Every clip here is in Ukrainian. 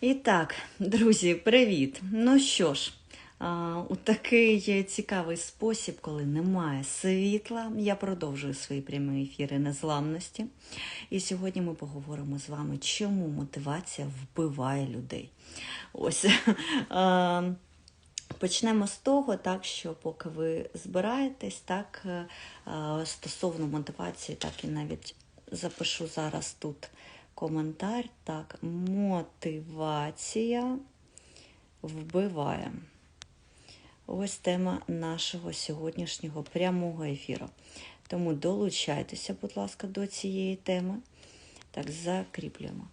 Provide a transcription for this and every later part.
І так, друзі, привіт! Ну що ж, у такий цікавий спосіб, коли немає світла, я продовжую свої прямі ефіри незламності. І сьогодні ми поговоримо з вами, чому мотивація вбиває людей. Ось. Почнемо з того, так що поки ви збираєтесь, так стосовно мотивації, так і навіть запишу зараз тут коментар. Так, мотивація вбиває. Ось тема нашого сьогоднішнього прямого ефіру. Тому долучайтеся, будь ласка, до цієї теми. Так, закріплюємо.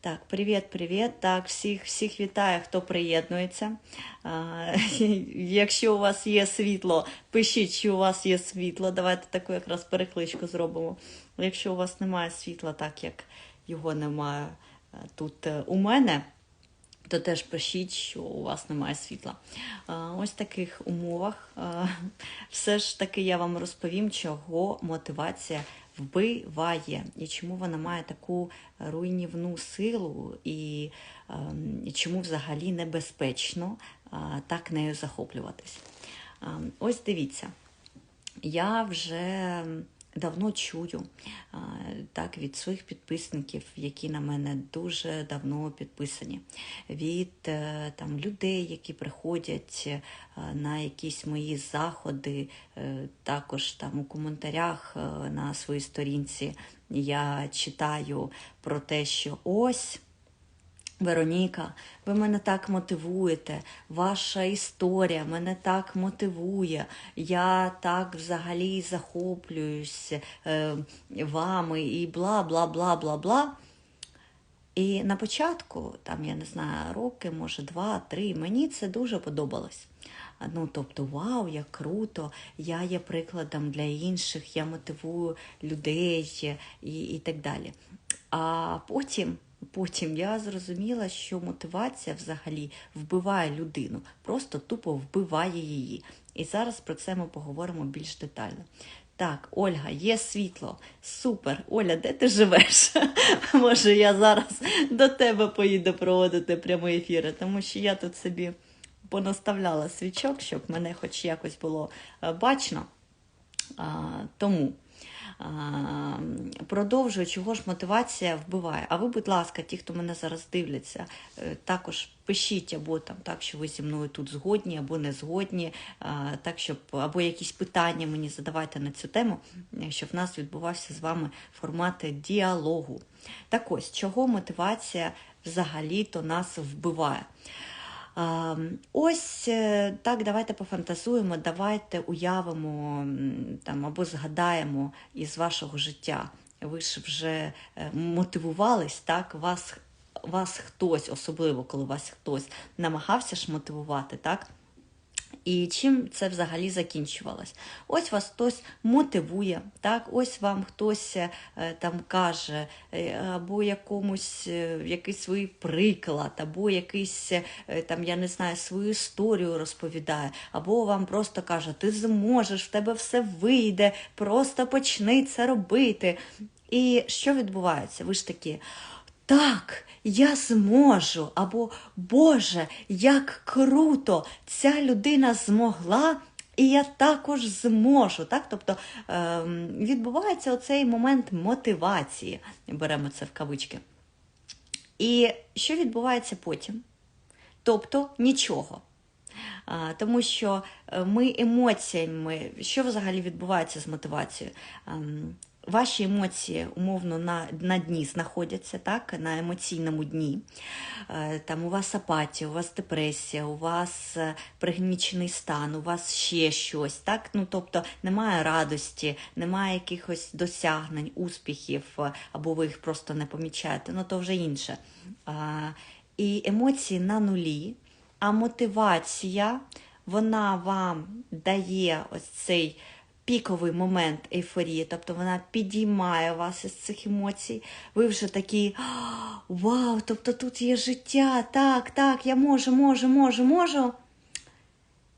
Так, привіт, привіт. Так, всіх всіх вітаю, хто приєднується. А, Якщо у вас є світло, пишіть, що у вас є світло. Давайте таку якраз перекличку зробимо. Якщо у вас немає світла, так як його немає е, тут е, у мене, то теж пишіть, що у вас немає світла. Ось в таких умовах все ж таки я вам розповім, чого мотивація вбиває і чому вона має таку руйнівну силу, і, ем, і чому взагалі небезпечно так нею захоплюватись. Ось дивіться, я вже давно чую так від своїх підписників, які на мене дуже давно підписані, від е, там людей, які приходять е, на якісь мої заходи, е, також там у коментарях на своїй сторінці я читаю про те, що ось. Вероніка, ви мене так мотивуєте, ваша історія мене так мотивує. Я так взагалі захоплююсь е, вами і бла, бла, бла, бла, бла. І на початку, там, я не знаю, роки, може, два-три, мені це дуже подобалось. Ну, тобто, вау, як круто, я є прикладом для інших, я мотивую людей і, і так далі. А потім. Потім я зрозуміла, що мотивація взагалі вбиває людину, просто тупо вбиває її. І зараз про це ми поговоримо більш детально. Так, Ольга, є світло. Супер. Оля, де ти живеш? Може, я зараз до тебе поїду проводити прямі ефіри, тому що я тут собі понаставляла свічок, щоб мене хоч якось було е, бачно. А, Тому. Продовжую, чого ж мотивація вбиває. А ви, будь ласка, ті, хто мене зараз дивляться, е, також пишіть або там так, що ви зі мною тут згодні, або не згодні, так щоб або якісь питання мені задавайте на цю тему, щоб в нас відбувався з вами формат діалогу. Так ось, чого мотивація взагалі-то нас вбиває? Ось е, так, давайте пофантазуємо, давайте уявимо там або згадаємо із вашого життя. Ви ж вже е, мотивувались, так, вас вас хтось, особливо коли вас хтось намагався ж мотивувати, так? І чим це взагалі закінчувалось? Ось вас хтось мотивує, так, ось вам хтось е, там каже, е, або якомусь е, якийсь свій приклад, або якийсь там, я не знаю, свою історію розповідає, або вам просто каже, ти зможеш, в тебе все вийде, просто почни це робити. І що відбувається? Ви ж такі. Так, я зможу, або Боже, як круто! Ця людина змогла, і я також зможу. Так? Тобто е, відбувається оцей момент мотивації, беремо це в кавички. І що відбувається потім? Тобто нічого. Тому що е, ми емоціями, що взагалі відбувається з мотивацією? Ваші емоції умовно на на дні знаходяться, так, на емоційному дні. Е, там У вас апатія, у вас депресія, у вас е, пригнічений стан, у вас ще щось. так, ну, Тобто немає радості, немає якихось досягнень, успіхів, е, або ви їх просто не помічаєте, ну то вже інше. І емоції на нулі, а мотивація, вона вам дає ось цей піковий момент ейфорії, тобто вона підіймає вас із цих емоцій. Ви вже такі вау, тобто тут є життя, так, так, я можу, можу, можу, можу.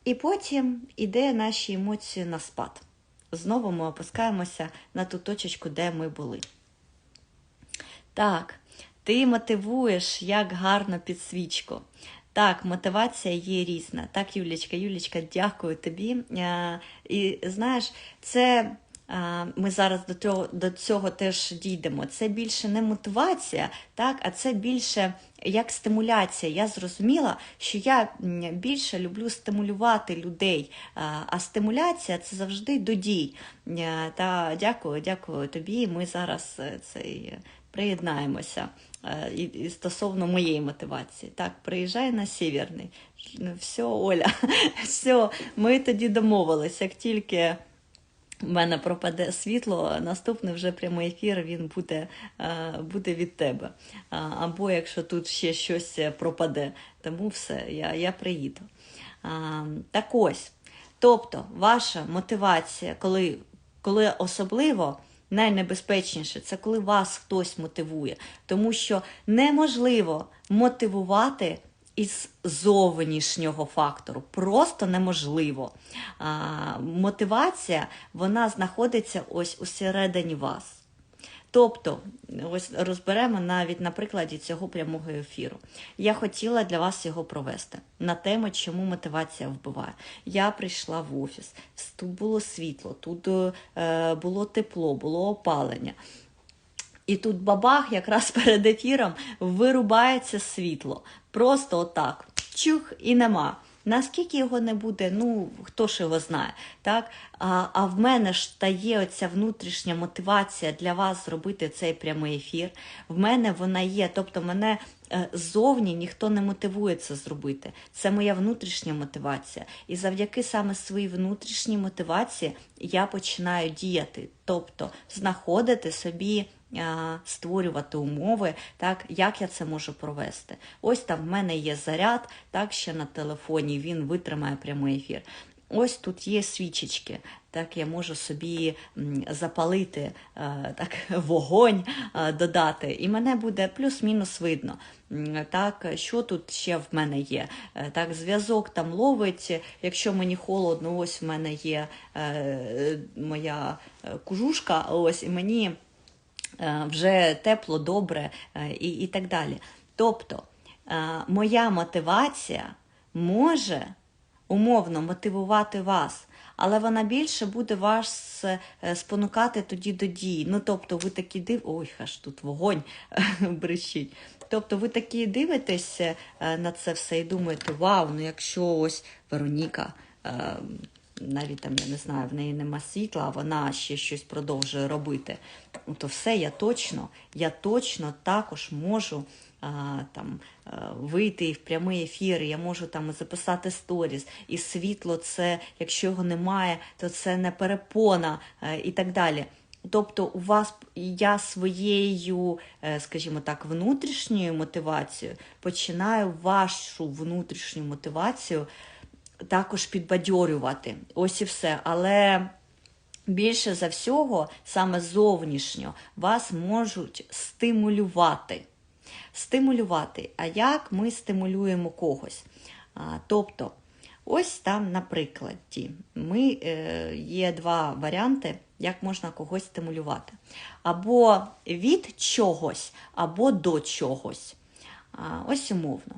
І потім іде наші емоції на спад. Знову ми опускаємося на ту точечку, де ми були. Так, Ти мотивуєш як гарно під свічку. Так, мотивація є різна. Так, Юлічка, Юлічка, дякую тобі. Е, І знаєш, це е, ми зараз до цього, до цього теж дійдемо. Це більше не мотивація, так, а це більше як стимуляція. Я зрозуміла, що я більше люблю стимулювати людей, а, а стимуляція це завжди до дій. Е, Та дякую, дякую тобі. Ми зараз е, цей. е, Приєднаємося е, і, і стосовно моєї мотивації. Так, приїжджай на Сєвєрний. Ну, Все, Оля, все, ми тоді домовились. Як тільки в мене пропаде світло, наступний вже прямий ефір він буде, е, буде від тебе. Або якщо тут ще щось пропаде, тому все, я, я приїду. Так ось. Тобто, ваша мотивація, коли, коли особливо. Найнебезпечніше це коли вас хтось мотивує, тому що неможливо мотивувати із зовнішнього фактору. Просто неможливо. А, мотивація вона знаходиться ось усередині вас. Тобто, ось розберемо навіть на прикладі цього прямого ефіру. Я хотіла для вас його провести на тему, чому мотивація вбиває. Я прийшла в офіс, тут було світло, тут е, було тепло, було опалення. І тут бабах, якраз перед ефіром, вирубається світло. Просто отак. Чух і нема. Наскільки його не буде, ну хто ж його знає, так? А а в мене ж та є оця внутрішня мотивація для вас зробити цей прямий ефір. В мене вона є. Тобто мене е, ззовні ніхто не мотивує це зробити. Це моя внутрішня мотивація. І завдяки саме своїй внутрішній мотивації я починаю діяти, тобто знаходити собі. Створювати умови, так, як я це можу провести. Ось там в мене є заряд, так, ще на телефоні, він витримає прямий ефір. Ось тут є свічечки, так я можу собі запалити так, вогонь додати, і мене буде плюс-мінус видно. Так, Що тут ще в мене є? Так, Зв'язок там ловить, якщо мені холодно, ось в мене є е, моя кужушка, ось і мені вже тепло, добре і, і так далі. Тобто моя мотивація може умовно мотивувати вас, але вона більше буде вас спонукати тоді до дії. Ну, тобто, ви такі див... Ой, аж тут вогонь брещить. Тобто ви такі дивитесь на це все і думаєте, вау, ну якщо ось Вероніка навіть там, я не знаю, в неї нема світла, а вона ще щось продовжує робити. То все, я точно, я точно також можу там вийти в прямий ефір, я можу там записати сторіс, і світло це, якщо його немає, то це не перепона і так далі. Тобто у вас я своєю, скажімо так, внутрішньою мотивацією починаю вашу внутрішню мотивацію також підбадьорювати. Ось і все. Але більше за всього, саме зовнішньо, вас можуть стимулювати. Стимулювати. А як ми стимулюємо когось? А, Тобто, ось там, на прикладі, ми, е, є два варіанти, як можна когось стимулювати. Або від чогось, або до чогось. А, Ось умовно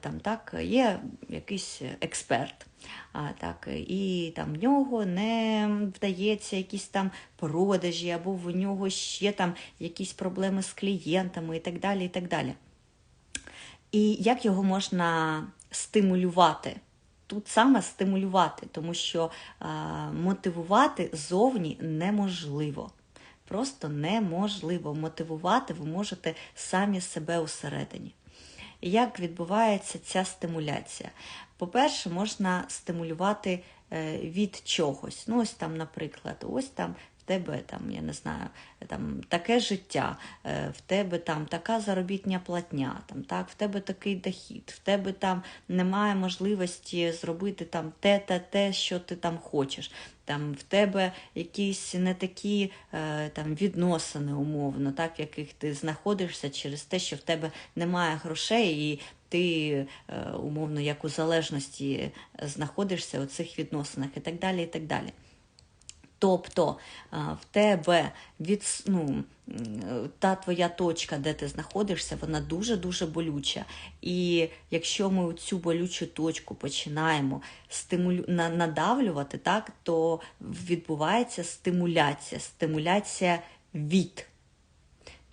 там так є якийсь експерт, а так і там в нього не вдається якісь там продажі, або в нього ще там якісь проблеми з клієнтами і так далі. І так далі. І як його можна стимулювати? Тут саме стимулювати, тому що а, мотивувати зовні неможливо. Просто неможливо мотивувати, ви можете самі себе усередині. Як відбувається ця стимуляція? По-перше, можна стимулювати від чогось. Ну, ось там, наприклад, ось там в тебе там, я не знаю, там таке життя, в тебе там така заробітня платня, там так, в тебе такий дохід, в тебе там немає можливості зробити там те та те, що ти там хочеш. Там в тебе якісь не такі е, там відносини умовно, так, в яких ти знаходишся через те, що в тебе немає грошей, і ти е, умовно як у залежності знаходишся у цих відносинах і так далі. і так далі. Тобто в тебе від, ну, та твоя точка, де ти знаходишся, вона дуже-дуже болюча. І якщо ми цю болючу точку починаємо стимулю... надавлювати, так, то відбувається стимуляція, стимуляція від.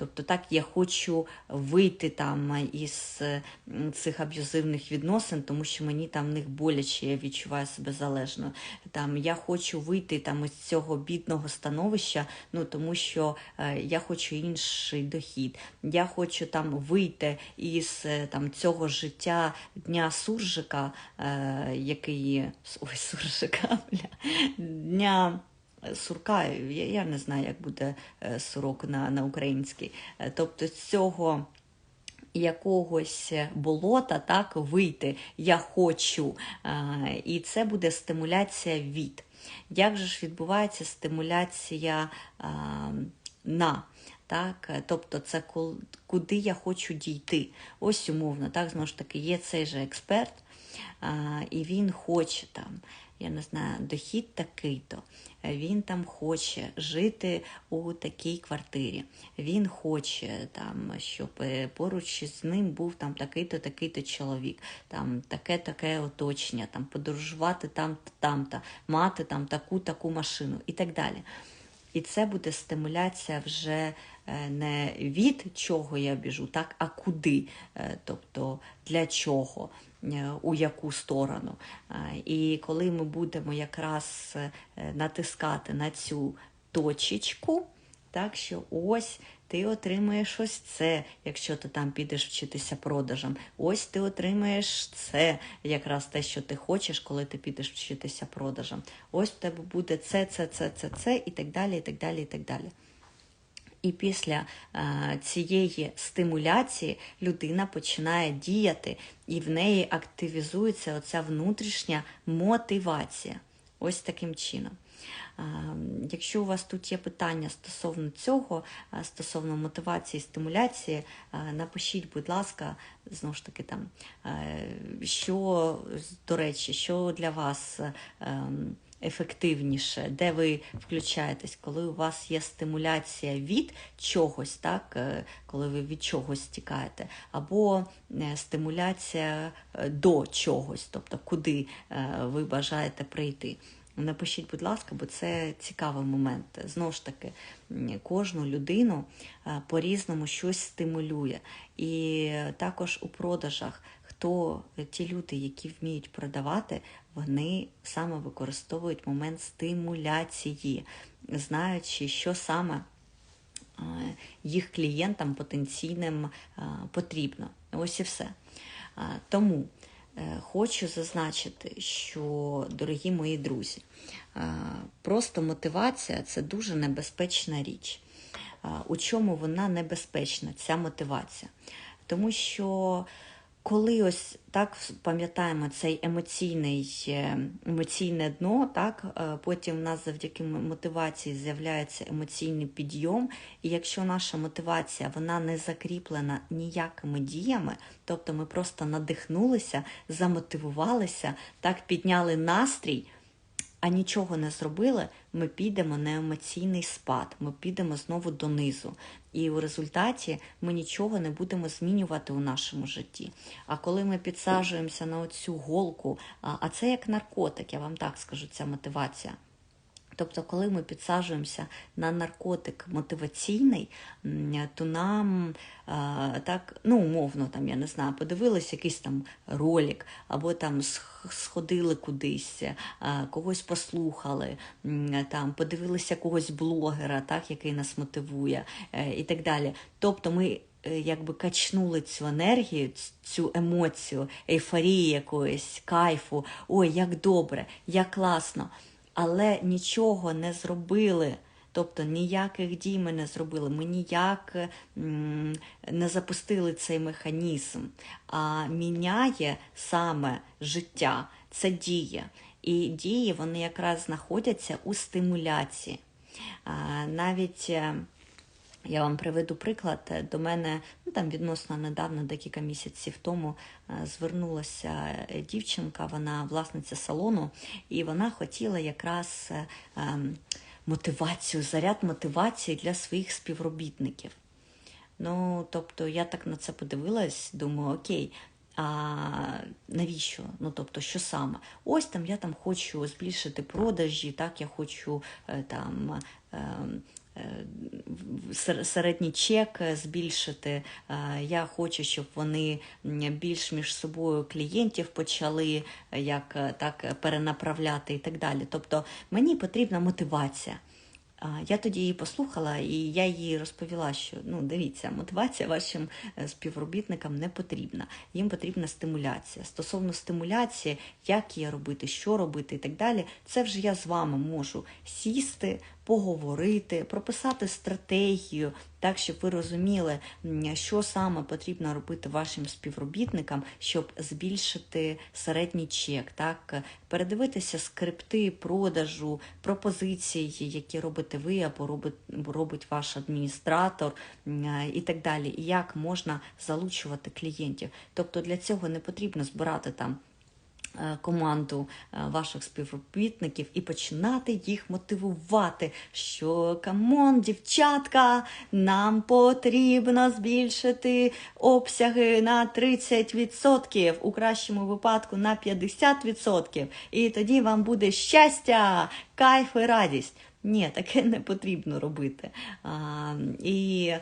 Тобто, так, я хочу вийти там із цих аб'юзивних відносин, тому що мені там в них боляче, я відчуваю себе залежною. Там Я хочу вийти там із цього бідного становища, ну тому що е, я хочу інший дохід. Я хочу там вийти із е, там цього життя дня суржика, е, який ой, суржика, бля, дня сурка, я, я не знаю, як буде е, сурок на, на українській. Е, тобто з цього. Якогось болота так вийти я хочу, і це буде стимуляція від. Як же ж відбувається стимуляція на? Так? Тобто це куди я хочу дійти. Ось умовно, так, знову ж таки, є цей же експерт, і він хоче там я не знаю, дохід такий-то, він там хоче жити у такій квартирі. Він хоче, там, щоб поруч з ним був там такий-то, такий-то чоловік, там таке-таке оточення, там подорожувати там-то, там-то, мати там таку-таку машину і так далі. І це буде стимуляція вже е, не від чого я біжу, так, а куди, е, тобто для чого. Е, у яку сторону. І коли ми будемо якраз натискати на цю точечку, так що ось ти отримаєш ось це, якщо ти там підеш вчитися продажам. Ось ти отримаєш це, якраз те, що ти хочеш, коли ти підеш вчитися продажам. Ось в тебе буде це, це, це, це, це, і так далі, і так далі, і так далі. І після е, цієї стимуляції людина починає діяти, і в неї активізується оця внутрішня мотивація. Ось таким чином. Е, якщо у вас тут є питання стосовно цього, е, стосовно мотивації, стимуляції, е, напишіть, будь ласка, знову ж таки, там, е, що, до речі, що для вас. Е, ефективніше, де ви включаєтесь, коли у вас є стимуляція від чогось, так, коли ви від чогось тікаєте, або стимуляція до чогось, тобто куди ви бажаєте прийти. Напишіть, будь ласка, бо це цікавий момент. Знову ж таки, кожну людину по-різному щось стимулює. І також у продажах то ті люди, які вміють продавати, вони саме використовують момент стимуляції, знаючи, що саме їх клієнтам потенційним потрібно. Ось і все. Тому е, хочу зазначити, що, дорогі мої друзі, просто мотивація це дуже небезпечна річ. У чому вона небезпечна, ця мотивація? Тому що коли ось так пам'ятаємо цей емоційний, е, емоційне дно, так е, потім в нас завдяки мотивації з'являється емоційний підйом, і якщо наша мотивація вона не закріплена ніякими діями, тобто ми просто надихнулися, замотивувалися, так підняли настрій а нічого не зробили, ми підемо на емоційний спад, ми підемо знову донизу. І в результаті ми нічого не будемо змінювати у нашому житті. А коли ми підсаджуємося на оцю голку, а це як наркотик, я вам так скажу, ця мотивація. Тобто, коли ми підсаджуємося на наркотик мотиваційний, то нам так, ну, умовно, там, я не знаю, подивилися якийсь там ролик, або там сходили кудись, когось послухали, там, подивилися когось блогера, так, який нас мотивує, е, і так далі. Тобто ми. Е, якби качнули цю енергію, цю емоцію, ейфорії якоїсь, кайфу, ой, як добре, як класно але нічого не зробили. Тобто ніяких дій ми не зробили, ми ніяк не запустили цей механізм, а міняє саме життя, це дія. І дії вони якраз знаходяться у стимуляції. Навіть е, я вам приведу приклад. Е, до мене ну там відносно недавно, декілька місяців тому, е, звернулася е, дівчинка, вона власниця салону, і вона хотіла якраз ем, мотивацію, заряд мотивації для своїх співробітників. Ну, тобто, я так на це подивилась, думаю, окей, а навіщо? Ну, тобто, що саме? Ось там я там хочу збільшити продажі, так, я хочу е, там. Е, Середній чек е, збільшити. Е, Я хочу, щоб вони більш між собою клієнтів почали як так перенаправляти і так далі. Тобто мені потрібна мотивація. Я тоді її послухала, і я їй розповіла, що ну дивіться, мотивація вашим співробітникам не потрібна. Їм потрібна стимуляція. Стосовно стимуляції, як її робити, що робити і так далі, це вже я з вами можу сісти, поговорити, прописати стратегію, так щоб ви розуміли, що саме потрібно робити вашим співробітникам, щоб збільшити середній чек, так передивитися скрипти продажу, пропозиції, які робите ви або робить, робить ваш адміністратор і так далі. І як можна залучувати клієнтів. Тобто для цього не потрібно збирати там команду е, ваших співробітників і починати їх мотивувати, що камон, дівчатка, нам потрібно збільшити обсяги на 30%, у кращому випадку на 50%, і тоді вам буде щастя, кайф і радість. Ні, таке не потрібно робити. А, і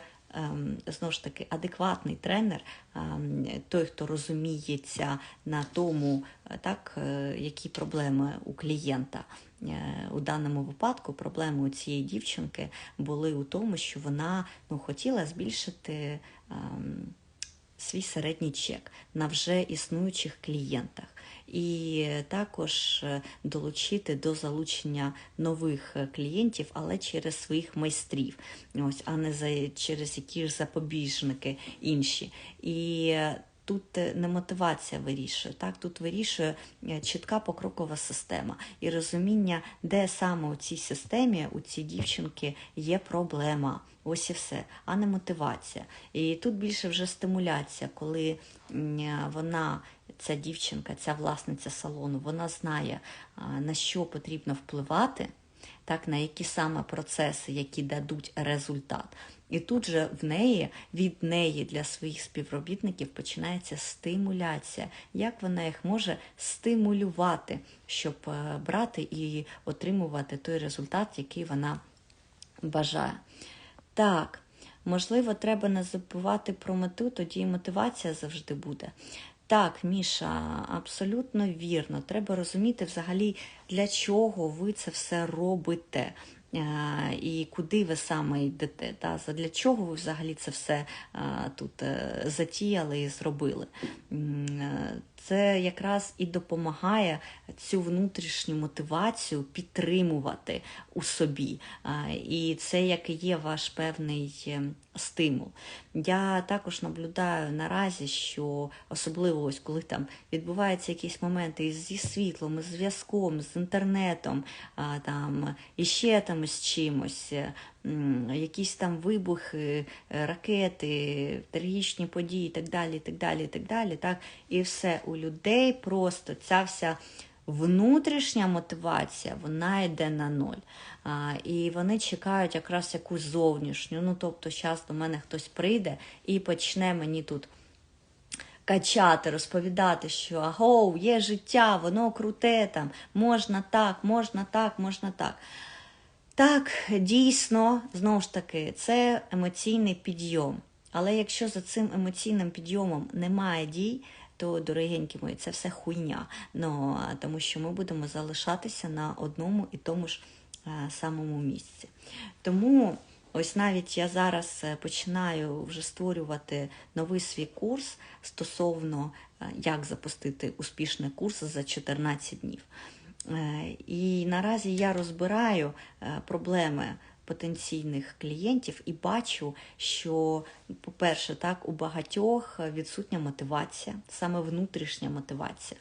знову ж таки, адекватний тренер, ем, той, хто розуміється на тому, е, так, е, які проблеми у клієнта. Е, У даному випадку проблеми у цієї дівчинки були у тому, що вона ну, хотіла збільшити ем, свій середній чек на вже існуючих клієнтах. І також е, долучити до залучення нових е, клієнтів, але через своїх майстрів, ось, а не за, через які ж запобіжники інші. І е, Тут е, не мотивація вирішує, так тут вирішує е, чітка покрокова система і розуміння, де саме у цій системі у цій дівчинки є проблема. Ось і все, а не мотивація. І тут більше вже стимуляція, коли вона, ця дівчинка, ця власниця салону, вона знає, на що потрібно впливати, так, на які саме процеси, які дадуть результат. І тут же в неї, від неї для своїх співробітників починається стимуляція, як вона їх може стимулювати, щоб е, брати і отримувати той результат, який вона бажає. Так, можливо, треба не забувати про мету, тоді і мотивація завжди буде. Так, Міша, абсолютно вірно. Треба розуміти взагалі, для чого ви це все робите. Е, І куди ви саме йдете, та? для чого ви взагалі це все е, тут е, затіяли і зробили. Е, Це якраз і допомагає цю внутрішню мотивацію підтримувати у собі. І це як і є ваш певний е, стимул. Я також наблюдаю наразі, що особливо ось коли там відбуваються якісь моменти зі світлом, із зв'язком, з інтернетом, там ще там з чимось. Якісь там вибухи, е, ракети, трагічні події, і так далі, і так далі, так далі. Так? І все у людей просто ця вся внутрішня мотивація, вона йде на ноль. А, і вони чекають якраз якусь зовнішню. Ну, тобто, зараз до мене хтось прийде і почне мені тут качати, розповідати, що агоу, є життя, воно круте там, можна так, можна так, можна так. Так, дійсно, знову ж таки, це емоційний підйом. Але якщо за цим емоційним підйомом немає дій, то, дорогенькі мої, це все хуйня. Ну, тому що ми будемо залишатися на одному і тому ж е, самому місці. Тому ось навіть я зараз е, починаю вже створювати новий свій курс стосовно е, як запустити успішний курс за 14 днів. Е, І наразі я розбираю е, проблеми потенційних клієнтів і бачу, що, по-перше, так, у багатьох відсутня мотивація, саме внутрішня мотивація.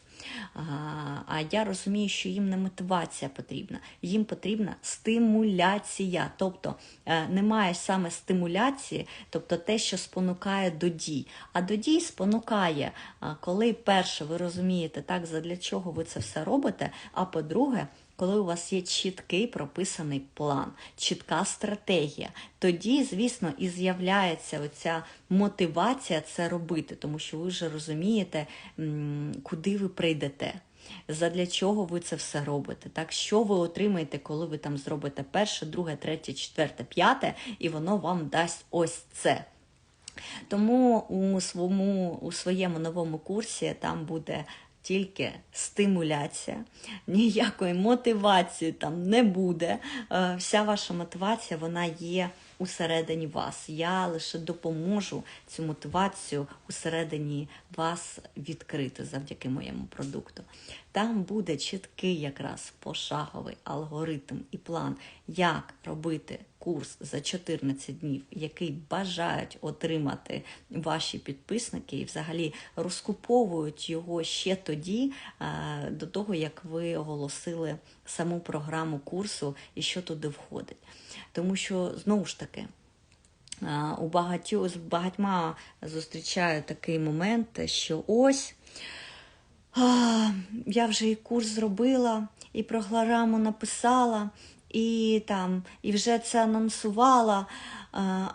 А, я розумію, що їм не мотивація потрібна, їм потрібна стимуляція. Тобто е, немає саме стимуляції, тобто те, що спонукає до дій. А до дій спонукає, коли перше ви розумієте, так, задля чого ви це все робите, а по-друге, коли у вас є чіткий прописаний план, чітка стратегія, тоді, звісно, і з'являється оця мотивація це робити, тому що ви вже розумієте, куди ви прийдете. Задля чого ви це все робите? Так, що ви отримаєте, коли ви там зробите перше, друге, третє, четверте, п'яте, і воно вам дасть ось це. Тому у своєму, у своєму новому курсі там буде тільки стимуляція, ніякої мотивації там не буде. Е, вся ваша мотивація вона є усередині вас. Я лише допоможу цю мотивацію усередині вас відкрити завдяки моєму продукту. Там буде чіткий якраз пошаговий алгоритм і план, як робити курс за 14 днів, який бажають отримати ваші підписники, і взагалі розкуповують його ще тоді, до того як ви оголосили саму програму курсу і що туди входить. Тому що знову ж таки. У багатьох з багатьма зустрічаю такий момент, що ось я вже і курс зробила, і програму написала, і там, і вже це анонсувала,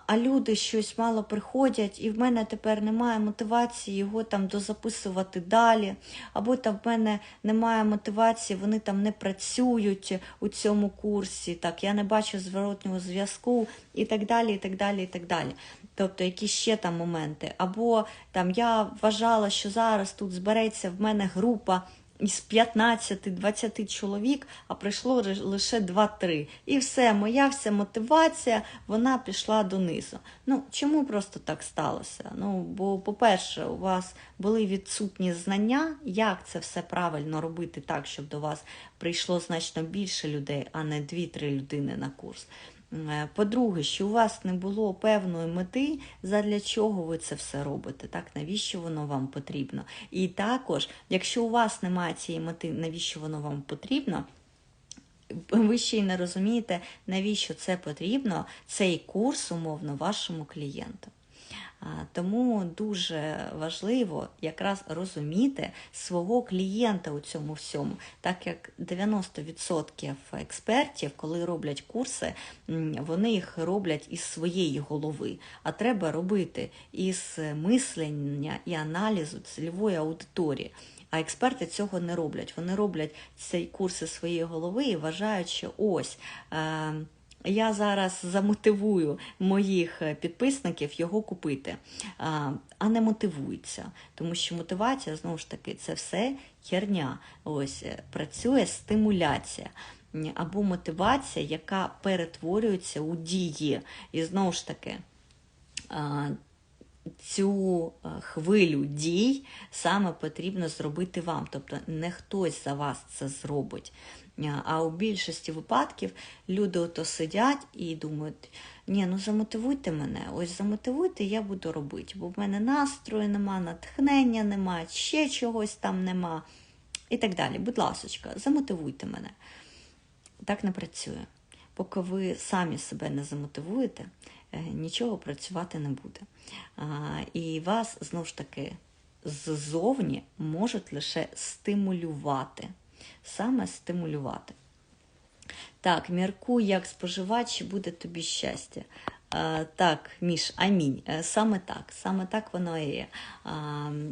а люди щось мало приходять, і в мене тепер немає мотивації його там дозаписувати далі. Або там в мене немає мотивації, вони там не працюють у цьому курсі, так, я не бачу зворотнього зв'язку і так далі. і так далі, і так далі. Тобто, які ще там моменти. Або там я вважала, що зараз тут збереться в мене група із 15-20 чоловік, а прийшло лише 2-3. І все, моя вся мотивація вона пішла донизу. Ну, Чому просто так сталося? Ну, Бо, по-перше, у вас були відсутні знання, як це все правильно робити так, щоб до вас прийшло значно більше людей, а не 2-3 людини на курс. Е, по-друге, що у вас не було певної мети, задля чого ви це все робите, так? навіщо воно вам потрібно? І також, якщо у вас немає цієї мети, навіщо воно вам потрібно? Ви ще й не розумієте, навіщо це потрібно, цей курс, умовно, вашому клієнту. Тому дуже важливо якраз розуміти свого клієнта у цьому всьому, так як 90% експертів, коли роблять курси, вони їх роблять із своєї голови. А треба робити із мислення і аналізу цільової аудиторії. А експерти цього не роблять. Вони роблять цей курс із своєї голови і вважають, що ось. Е, я зараз замотивую моїх е, підписників його купити, а не мотивуються. Тому що мотивація, знову ж таки, це все херня. Ось е, працює стимуляція. Або мотивація, яка перетворюється у дії. І знову ж таки, цю е, хвилю дій саме потрібно зробити вам. Тобто не хтось за вас це зробить. А у більшості випадків люди ото сидять і думають, ні, ну замотивуйте мене, ось замотивуйте, я буду робити, бо в мене настрою нема, натхнення нема, ще чогось там нема. І так далі. Будь ласка, замотивуйте мене. Так не працює. Поки ви самі себе не замотивуєте, е, нічого працювати не буде. І вас знову ж таки ззовні можуть лише стимулювати саме стимулювати. Так, міркуй, як споживач, буде тобі щастя. Так, Міш, амінь. Е, саме так, саме так воно і є.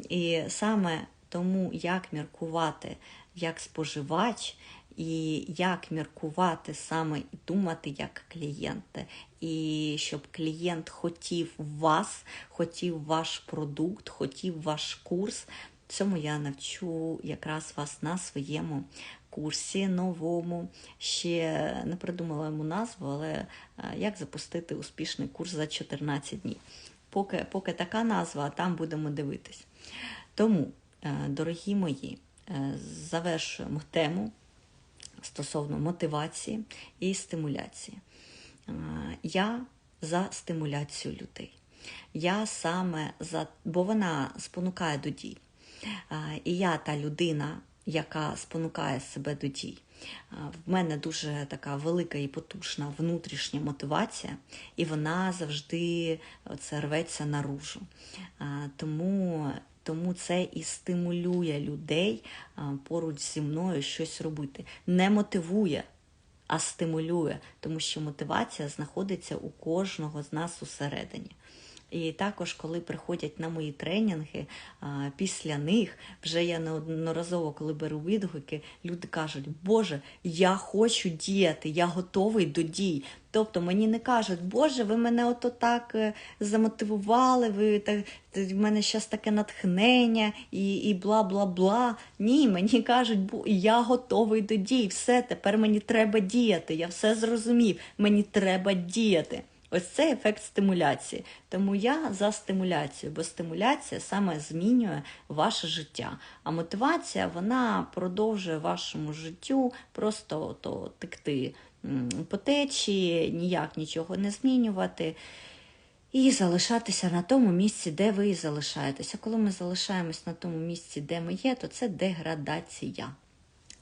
І саме тому, як міркувати як споживач, і як міркувати саме і думати як клієнт. І щоб клієнт хотів вас, хотів ваш продукт, хотів ваш курс, Цьому я навчу якраз вас на своєму курсі новому. Ще не придумала йому назву, але е, як запустити успішний курс за 14 днів. Поки, Поки така назва, там будемо дивитись. Тому, е, дорогі мої, е, завершуємо тему стосовно мотивації і стимуляції. Я за стимуляцію людей. Я саме за, бо вона спонукає до дій. І я та людина, яка спонукає себе до дій. В мене дуже така велика і потужна внутрішня мотивація, і вона завжди це рветься наружу. Тому Тому це і стимулює людей поруч зі мною щось робити. Не мотивує, а стимулює, тому що мотивація знаходиться у кожного з нас усередині. І також, коли приходять на мої тренінги, після них вже я неодноразово, коли беру відгуки, люди кажуть, Боже, я хочу діяти, я готовий до дій. Тобто мені не кажуть, Боже, ви мене ото так е, замотивували, ви так в мене зараз таке натхнення і і бла бла бла. Ні, мені кажуть, я готовий до дій. Все, тепер мені треба діяти. Я все зрозумів. Мені треба діяти. Ось це ефект стимуляції. Тому я за стимуляцію, бо стимуляція саме змінює ваше життя. А мотивація вона продовжує вашому життю просто то текти по течії, ніяк нічого не змінювати. І залишатися на тому місці, де ви і залишаєтеся. Коли ми залишаємось на тому місці, де ми є, то це деградація.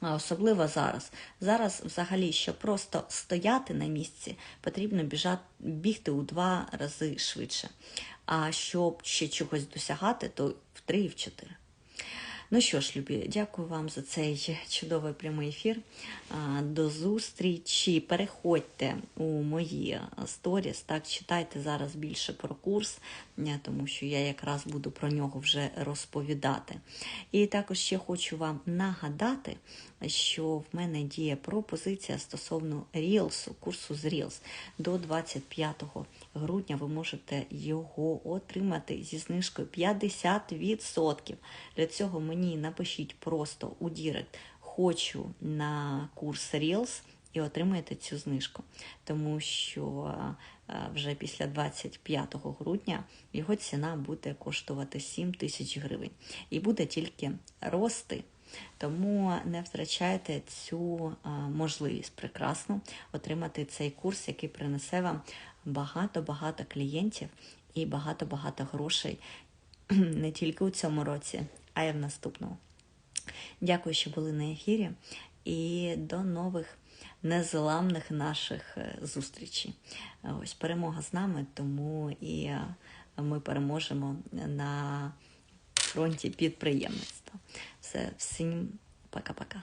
Особливо зараз. Зараз, взагалі, щоб просто стояти на місці, потрібно біжати, бігти у два рази швидше. А щоб ще чогось досягати, то в три і в чотири. Ну що ж, любі, дякую вам за цей чудовий прямий ефір. До зустрічі. Переходьте у мої сторіс, так читайте зараз більше про курс, е, тому що я якраз буду про нього вже розповідати. І також ще хочу вам нагадати, що в мене діє пропозиція стосовно Рілсу, курсу з Reels. До 25 грудня ви можете його отримати зі знижкою 50%. Для цього мені напишіть просто у Дірект хочу на курс Reels і отримаєте цю знижку. Тому що е, вже після 25 грудня його ціна буде коштувати 7 тисяч гривень. І буде тільки рости. Тому не втрачайте цю можливість прекрасно отримати цей курс, який принесе вам багато-багато клієнтів і багато-багато грошей не тільки у цьому році, а й в наступному. Дякую, що були на ефірі, і до нових незламних наших е, зустрічей. Ось перемога з нами, тому і е, ми переможемо на фронті підприємництва. Все, всім пока-пока.